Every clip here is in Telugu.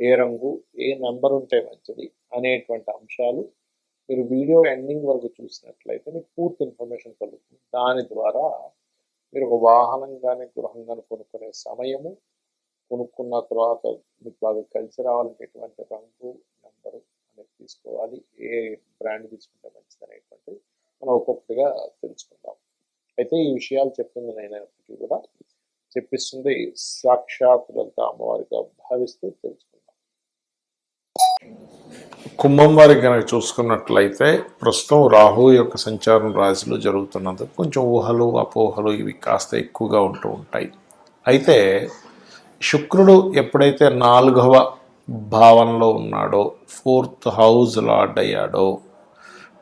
ఏ రంగు ఏ నెంబర్ ఉంటే మంచిది అనేటువంటి అంశాలు మీరు వీడియో ఎండింగ్ వరకు చూసినట్లయితే మీకు పూర్తి ఇన్ఫర్మేషన్ కలుగుతుంది. దాని ద్వారా మీరు ఒక వాహనం కానీ గృహం కానీ కొనుక్కునే సమయము కొనుక్కున్న తర్వాత మీకు బాగా కలిసి రావాలంటే ఎటువంటి రంగు నెంబరు అనేది తీసుకోవాలి ఏ బ్రాండ్ తీసుకుంటే మంచిది అనేటువంటి మనం ఒక్కొక్కటిగా తెలుసుకుందాం. అయితే ఈ విషయాలు చెప్తుంది నేనైనప్పటికీ కూడా. చెప్పిస్తుంది సాక్షాత్ లలిత అమ్మవారిగా భావిస్తూ తెలుసుకుంటాం కుంభం వారికి కనుక చూసుకున్నట్లయితే ప్రస్తుతం రాహు యొక్క సంచారం రాశిలో జరుగుతున్నందుకు కొంచెం ఊహలు అపోహలు ఇవి కాస్త ఎక్కువగా ఉంటూ ఉంటాయి. అయితే శుక్రుడు ఎప్పుడైతే నాలుగవ భావనలో ఉన్నాడో ఫోర్త్ హౌస్ లార్డ్ అయ్యాడో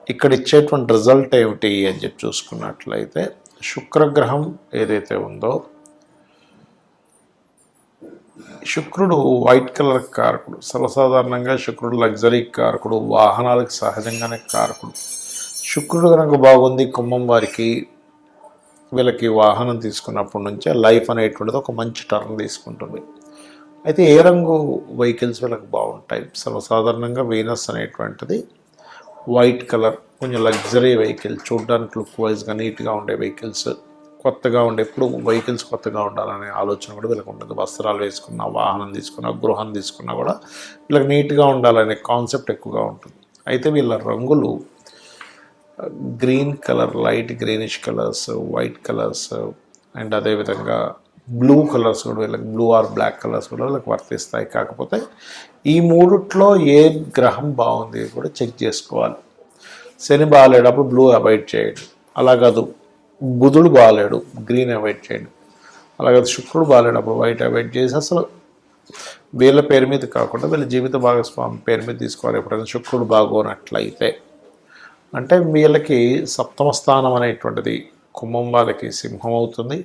ఇక్కడ ఇచ్చేటువంటి రిజల్ట్ ఏమిటి అని చెప్పి చూసుకున్నట్లయితే శుక్రగ్రహం ఏదైతే ఉందో శుక్రుడు వైట్ కలర్ కారకుడు. సర్వసాధారణంగా శుక్రుడు లగ్జరీ కారకుడు వాహనాలకు సహజంగానే కారకుడు. శుక్రుడు కనుక బాగుంది కుంభం వారికి వీళ్ళకి వాహనం తీసుకున్నప్పటి నుంచే లైఫ్ అనేటువంటిది ఒక మంచి టర్న్ తీసుకుంటుంది. అయితే ఏ రంగు వెహికల్స్ వీళ్ళకి బాగుంటాయి? సర్వసాధారణంగా వీనస్ అనేటువంటిది వైట్ కలర్ కొంచెం లగ్జరీ వెహికల్ చూడడానికి లుక్ వైజ్గా నీట్గా ఉండే వెహికల్స్. కొత్తగా ఉండే ఎప్పుడు వెహికల్స్ కొత్తగా ఉండాలనే ఆలోచన కూడా వీళ్ళకి ఉంటుంది వస్త్రాలు వేసుకున్నా వాహనం తీసుకున్నా గృహం తీసుకున్నా కూడా వీళ్ళకి నీట్గా ఉండాలనే కాన్సెప్ట్ ఎక్కువగా ఉంటుంది. అయితే వీళ్ళ రంగులు green colour light greenish colours white colours and అదేవిధంగా బ్లూ కలర్స్ కూడా వీళ్ళకి బ్లూ ఆర్ బ్లాక్ కలర్స్ కూడా వీళ్ళకి వర్తిస్తాయి. కాకపోతే ఈ మూడిట్లో ఏ గ్రహం బాగుంది కూడా చెక్ చేసుకోవాలి. శని బాగాలేటప్పుడు బ్లూ అవాయిడ్ చేయండి. అలా కాదు. బుధుడు బాగాలేడు గ్రీన్ అవాయిడ్ చేయండి. అలాగే శుక్రుడు బాగాలేడు అప్పుడు వైట్ అవాయిడ్ చేసి అసలు వీళ్ళ పేరు మీద కాకుండా వీళ్ళ జీవిత భాగస్వామి పేరు మీద తీసుకోవాలి ఎప్పుడైనా శుక్రుడు బాగోనట్లయితే. అంటే వీళ్ళకి సప్తమ స్థానం అనేటువంటిది కుంభం వాళ్ళకి సింహం అవుతుంది.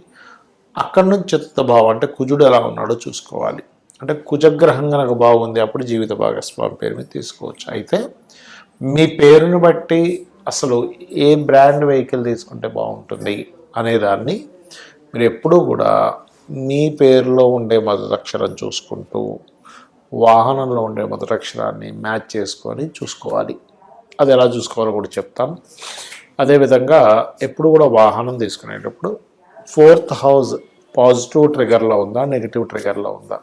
అక్కడి నుంచి చతుర్థ భావం అంటే కుజుడు ఎలా ఉన్నాడో చూసుకోవాలి. అంటే కుజగ్రహం కనుక బాగుంది అప్పుడు జీవిత భాగస్వామి పేరు మీద తీసుకోవచ్చు. అయితే మీ పేరుని బట్టి అసలు ఏ బ్రాండ్ వెహికల్ తీసుకుంటే బాగుంటుంది అనేదాన్ని మీరు ఎప్పుడూ కూడా మీ పేరులో ఉండే మొదటక్షరం చూసుకుంటూ వాహనంలో ఉండే మొదటక్షరాన్ని మ్యాచ్ చేసుకొని చూసుకోవాలి. అది ఎలా చూసుకోవాలో కూడా చెప్తాను అదేవిధంగా ఎప్పుడు కూడా వాహనం తీసుకునేటప్పుడు ఫోర్త్ హౌస్ పాజిటివ్ ట్రిగర్లో ఉందా నెగిటివ్ ట్రిగర్లో ఉందా?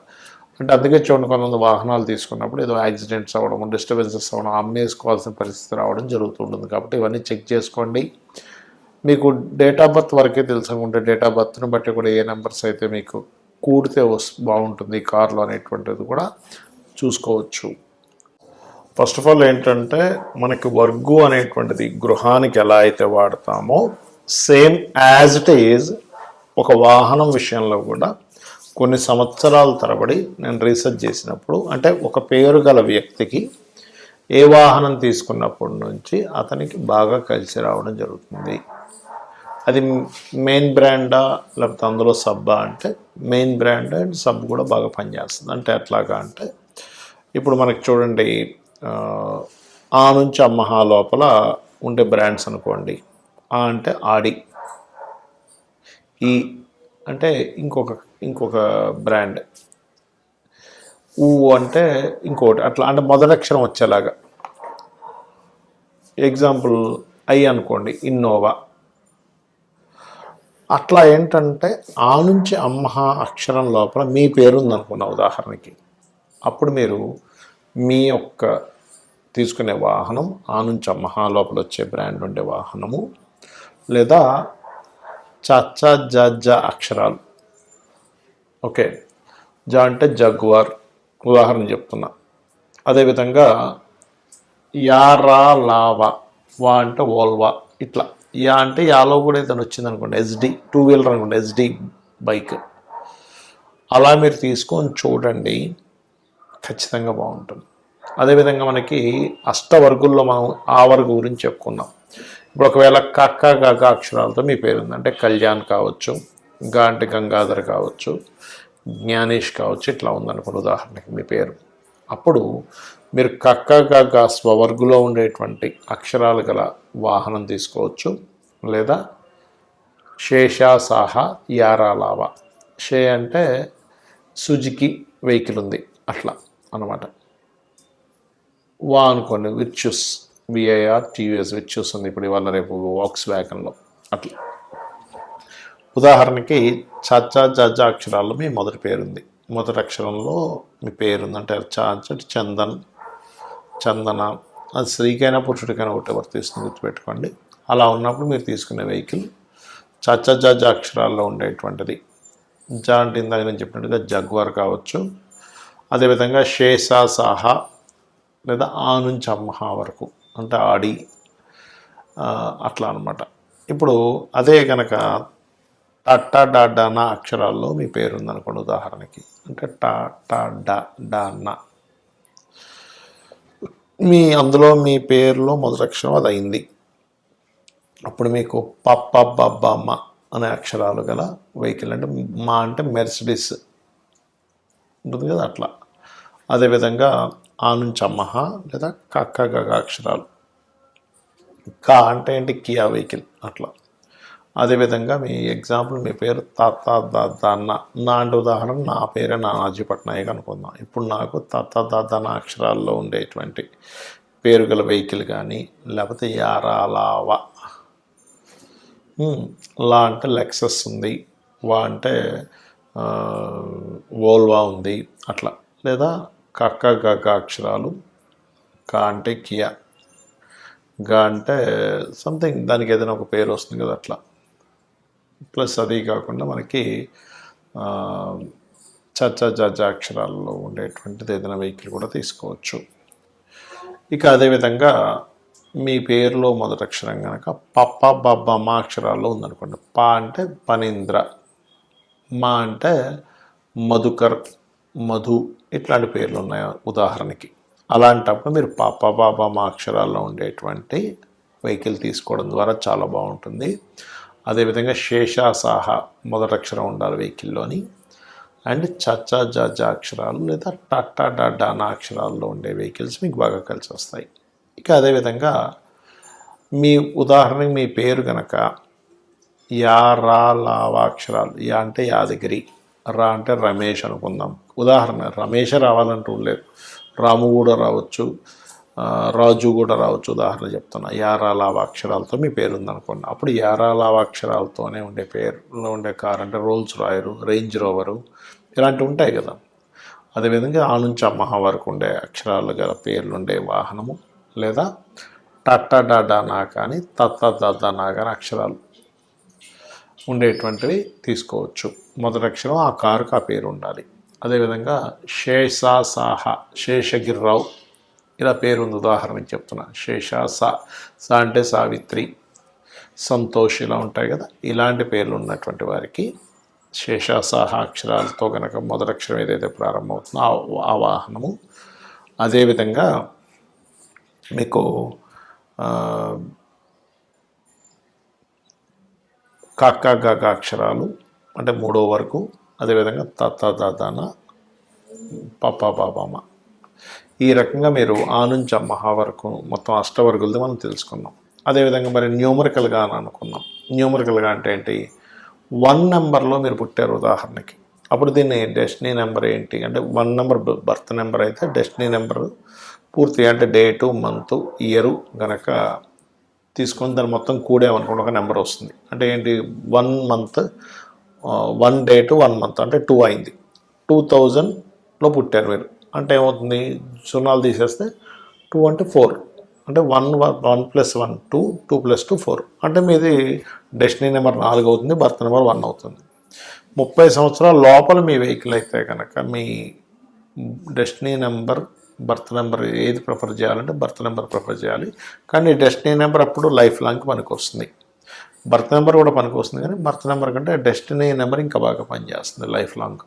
అంటే అందుకే చూడండి కొంతమంది వాహనాలు తీసుకున్నప్పుడు ఏదో యాక్సిడెంట్స్ అవ్వడం డిస్టర్బెన్సెస్ అవ్వడం అమ్మేసుకోవాల్సిన పరిస్థితి రావడం జరుగుతుంటుంది కాబట్టి ఇవన్నీ చెక్ చేసుకోండి. మీకు డేట్ ఆఫ్ బర్త్ వరకే తెలుసుకుంటే డేట్ ఆఫ్ బర్త్ని బట్టి కూడా ఏ నెంబర్స్ అయితే మీకు కూడితే వస్ బాగుంటుంది కార్లో అనేటువంటిది కూడా చూసుకోవచ్చు. ఫస్ట్ ఆఫ్ ఆల్ ఏంటంటే మనకి వర్గు అనేటువంటిది గృహానికి ఎలా అయితే వాడతామో సేమ్ యాజ్ ఇట్ ఈజ్ ఒక వాహనం విషయంలో కూడా కొన్ని సంవత్సరాల తరబడి నేను రీసెర్చ్ చేసినప్పుడు అంటే ఒక పేరు గల వ్యక్తికి ఏ వాహనం తీసుకున్నప్పటి నుంచి అతనికి బాగా కలిసి రావడం జరుగుతుంది. అది మెయిన్ బ్రాండా లేకపోతే అందులో సబ్బా అంటే మెయిన్ బ్రాండ్ అండ్ సబ్ కూడా బాగా పనిచేస్తుంది. అంటే ఎట్లాగా అంటే ఇప్పుడు మనకి చూడండి ఆ, ఆ నుంచి అమ్మహా లోపల ఉండే బ్రాండ్స్ అనుకోండి. ఆ అంటే ఆడి. ఈ అంటే ఇంకొక ఇంకొక బ్రాండ్ ఊ అంటే ఇంకోటి అట్లా అంటే మొదటి అక్షరం వచ్చేలాగా. ఎగ్జాంపుల్ ఐ అనుకోండి ఇన్నోవా అట్లా ఏంటంటే ఆ నుంచి అమ్మహ అక్షరం లోపల మీ పేరు ఉందనుకున్న ఉదాహరణకి. అప్పుడు మీరు మీ యొక్క తీసుకునే వాహనం ఆ నుంచి అమ్మహా లోపల వచ్చే బ్రాండ్ ఉండే వాహనము లేదా చచ్చా జ అక్షరాలు. ఓకే. జా అంటే జగ్వార్ ఉదాహరణ చెప్తున్నా. అదేవిధంగా యారా లావా వా అంటే ఓల్వా ఇట్లా. యా అంటే యాలో కూడా ఏదైనా వచ్చింది అనుకోండి ఎస్డి టూ వీలర్ అనుకోండి ఎస్డి బైక్. అలా మీరు తీసుకొని చూడండి ఖచ్చితంగా బాగుంటుంది. అదేవిధంగా మనకి అష్టవర్గుల్లో మనం ఆ వర్గు గురించి చెప్పుకున్నాం ఇప్పుడు ఒకవేళ కక్క గగ అక్షరాలతో మీ పేరు ఉంది అంటే కళ్యాణ్ కావచ్చు ఇంకా అంటే గంగాధర్ కావచ్చు జ్ఞానేష్ కావచ్చు ఇట్లా ఉందనుకోండి ఉదాహరణకి మీ పేరు. అప్పుడు మీరు కక్కగా స్వవర్గులో ఉండేటువంటి అక్షరాలు గల వాహనం తీసుకోవచ్చు లేదా శేషాసాహ యారాలావ. షే అంటే సుజుకి వెహికల్ ఉంది అట్లా అన్నమాట. వా అనుకోండి విచ్యూస్ విఐఆర్ టీవీఎస్ విచ్యూస్ ఉంది ఇప్పుడు ఇవాళ రేపు వాక్స్ వ్యాగన్లో అట్లా. ఉదాహరణకి చాచా జాజా అక్షరాల్లో మీ మొదటి పేరుంది. మొదటి అక్షరంలో మీ పేరుంది. అంటే చాచటి చందన్ చందన అది స్త్రీకైనా పురుషుడికైనా ఒకటి వర్తిస్తుంది గుర్తుపెట్టుకోండి. అలా ఉన్నప్పుడు మీరు తీసుకునే వెహికల్ చాచా జాజా అక్షరాల్లో ఉండేటువంటిది. జా అంటే ఇందాక నేను చెప్పినట్టుగా జగ్వార్ కావచ్చు. అదేవిధంగా షేషా సాహా లేదా ఆ నుంచి అమ్మహా వరకు అంటే ఆడి అట్లా అనమాట ఇప్పుడు అదే కనుక టట్టా డా అక్షరాల్లో మీ పేరు ఉందనుకోండి ఉదాహరణకి. అంటే టా టా డా మీ అందులో మీ పేరులో మొదటి అక్షరం అది అయింది అప్పుడు మీకు పప్ప బబ్బమ్మ అనే అక్షరాలు గల వెహికల్ అంటే మా అంటే మెర్సిడిస్. ఉంటుంది కదా అట్లా. అదేవిధంగా ఆ నుంచి అమ్మహ లేదా కక్క గగ అక్షరాలు. కా అంటే ఏంటి? కియా వెహికల్ అట్లా. అదేవిధంగా మీ ఎగ్జాంపుల్ మీ పేరు తాత దాన్న నా. అంటే ఉదాహరణ నా పేరే నానాజీ పట్నాయక్ అనుకుందాం. ఇప్పుడు నాకు తాత దాదాన అక్షరాల్లో ఉండేటువంటి పేరు గల వెహికల్ కానీ లేకపోతే యారాలావ. లా అంటే లెక్సస్ ఉంది వా అంటే ఓల్వా వోల్వా ఉంది అట్లా. లేదా కక్క గగ అక్షరాలు కా అంటే కియా. గా అంటే సంథింగ్ దానికి ఏదైనా ఒక పేరు వస్తుంది కదా అట్లా. ప్లస్ అదే కాకుండా మనకి ఆ, చచ్చ జజ అక్షరాల్లో ఉండేటువంటిది ఏదైనా వెహికల్ కూడా తీసుకోవచ్చు. ఇక అదేవిధంగా మీ పేరులో మొదటి అక్షరం కనుక పప్ప బబ్బ మా అక్షరాల్లో ఉందనుకోండి. ప అంటే పనీంద్ర మా అంటే మధుకర్ మధు ఇట్లాంటి పేర్లు ఉన్నాయి ఉదాహరణకి. అలాంటప్పుడు మీరు పాప బాబా మా అక్షరాల్లో ఉండేటువంటి వెహికల్ తీసుకోవడం ద్వారా చాలా బాగుంటుంది. అదేవిధంగా శేషాసాహ మొదటి అక్షరం ఉండాలి వెహికల్లోని. అండ్ చచ్చా జాజా అక్షరాలు లేదా టట్టా డాడా నా అక్షరాల్లో ఉండే వెహికల్స్ మీకు బాగా కలిసి వస్తాయి. ఇక అదేవిధంగా మీ ఉదాహరణకి మీ పేరు కనుక యా రా లావా అక్షరాలు యా అంటే యాదగిరి రా అంటే రమేష్ అనుకుందాం. ఉదాహరణ రమేష్ రావాలంటూ లేదు. రాము కూడా రావచ్చు. రాజు కూడా రావచ్చు. ఉదాహరణ చెప్తున్నా. యారా లావా అక్షరాలతో మీ పేరు ఉందనుకోండి అప్పుడు యారా లావాక్షరాలతోనే ఉండే పేరులో ఉండే కార్ అంటే రోల్స్ రాయరు రేంజ్ రోవరు ఇలాంటివి ఉంటాయి కదా. అదేవిధంగా ఆ నుంచి అమ్మహ వరకు ఉండే అక్షరాలు గల పేర్లు ఉండే వాహనము లేదా టట్టా డాడా నా కానీ తత్త దద్ద నా కానీ అక్షరాలు ఉండేటువంటివి తీసుకోవచ్చు. మొదటి అక్షరం ఆ కారుకు ఆ పేరు ఉండాలి. అదేవిధంగా శేషా సాహ శేషగిరిరావు ఇలా పేరు ఉంది చెప్తున్నాను శేష సా సా అంటే సావిత్రి. సంతోష్ ఇలా ఉంటాయి కదా. ఇలాంటి పేర్లు ఉన్నటువంటి వారికి శేషాసాహ అక్షరాలతో కనుక మొదలక్షరం ఏదైతే ప్రారంభమవుతుందో ఆ- ఆ వాహనము. అదేవిధంగా మీకు ఆ, గగ అక్షరాలు అంటే మూడో వరకు అదేవిధంగా తత్త దాదాన పప్ప బాబామ ఈ రకంగా మీరు ఆ నుంచి మహా వరకు మొత్తం అష్టవర్గులది మనం తెలుసుకున్నాం. అదేవిధంగా మరి న్యూమరికల్గా అని అనుకున్నాం. న్యూమరికల్గా అంటే ఏంటి? వన్ నెంబర్లో మీరు పుట్టారు ఉదాహరణకి. అప్పుడు దీన్ని డెస్టినీ నెంబర్ ఏంటి? అంటే వన్ నెంబర్ బర్త్ నెంబర్ అయితే డెస్టినీ నెంబర్ పూర్తి అంటే డేటు మంత్ ఇయరు గనక తీసుకొని దాన్ని మొత్తం కూడేమనుకోండి ఒక నెంబర్ వస్తుంది. అంటే ఏంటి? One month one date one month. అంటే టూ అయింది. టూ థౌజండ్లో పుట్టారు మీరు. అంటే ఏమవుతుంది? సున్నాలు తీసేస్తే టూ అంటే ఫోర్ అంటే one one plus one two two plus two four అంటే మీది డెస్టినీ నెంబర్ నాలుగు అవుతుంది బర్త్ నెంబర్ వన్ అవుతుంది. ముప్పై సంవత్సరాల లోపల మీ వెహికల్ అయితే కనుక మీ డెస్టినీ నెంబర్ బర్త్ నెంబర్ ఏది ప్రిఫర్ చేయాలంటే బర్త్ నెంబర్ ప్రిఫర్ చేయాలి. కానీ డెస్టినీ నెంబర్ అప్పుడు లైఫ్ లాంగ్ పనికి వస్తుంది బర్త్ నెంబర్ కూడా పనికి వస్తుంది కానీ బర్త్ నెంబర్ కంటే డెస్టినీ నెంబర్ ఇంకా బాగా పనిచేస్తుంది లైఫ్ లాంగ్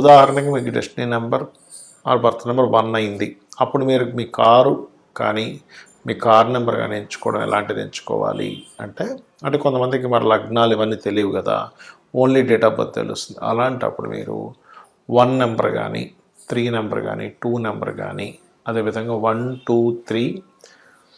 ఉదాహరణకి మీకు డెస్టినీ నెంబర్ ఆ బర్త్ నెంబర్ వన్ అయింది. అప్పుడు మీరు మీ కారు కానీ మీ కార్ నెంబర్ కానీ ఎంచుకోవడం ఎలాంటిది ఎంచుకోవాలి అంటే అంటే కొంతమందికి మరి లగ్నాలు ఇవన్నీ తెలియవు కదా. ఓన్లీ డేట్ ఆఫ్ బర్త్ తెలుస్తుంది. అలాంటప్పుడు మీరు వన్ నెంబర్ కానీ త్రీ నెంబర్ కానీ టూ నెంబర్ కానీ అదేవిధంగా one two three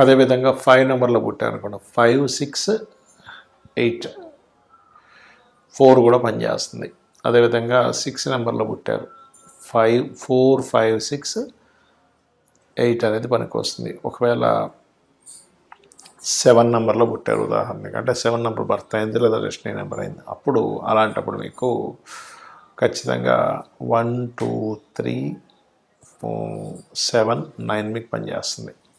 అదేవిధంగా ఫైవ్ నెంబర్లో పుట్టారు అనుకోండి. ఫైవ్ సిక్స్ ఎయిట్ ఫోర్ కూడా పనిచేస్తుంది. అదేవిధంగా సిక్స్ నెంబర్లో పుట్టారు. Five four five six eight అనేది పనికి వస్తుంది ఒకవేళ సెవెన్ నెంబర్లో పుట్టారు ఉదాహరణకి. అంటే సెవెన్ నెంబర్ బర్త్ అయింది లేదా డెస్టినీ నెంబర్ అయింది. అప్పుడు అలాంటప్పుడు మీకు ఖచ్చితంగా one two three seven nine మీకు పనిచేస్తుంది.